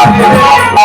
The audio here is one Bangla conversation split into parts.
Amen.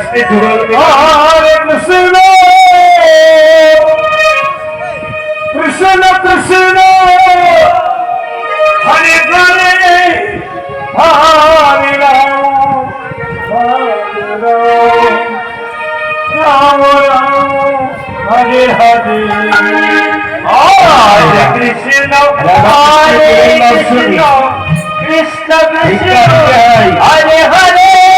কৃষ্ণ জুড়ল হরে কৃষ্ণ কৃষ্ণ কৃষ্ণ হরে হরে হরে রাম রাম রাম হরে হরে কৃষ্ণ কৃষ্ণ কৃষ্ণ কৃষ্ণ হরে হরে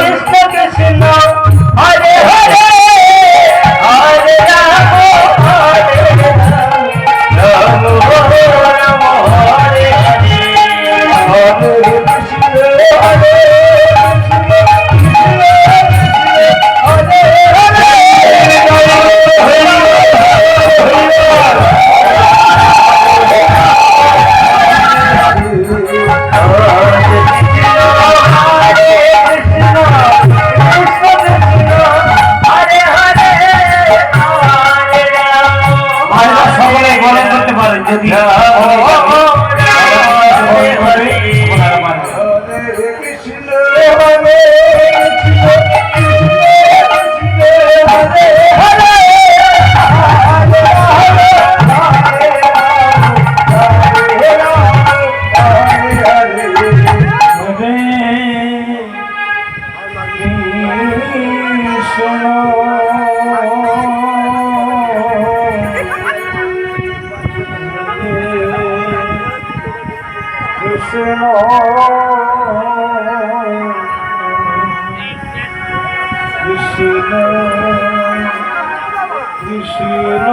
Yeah. 好好好。কৃষ্ণ কৃষ্ণ কৃষ্ণ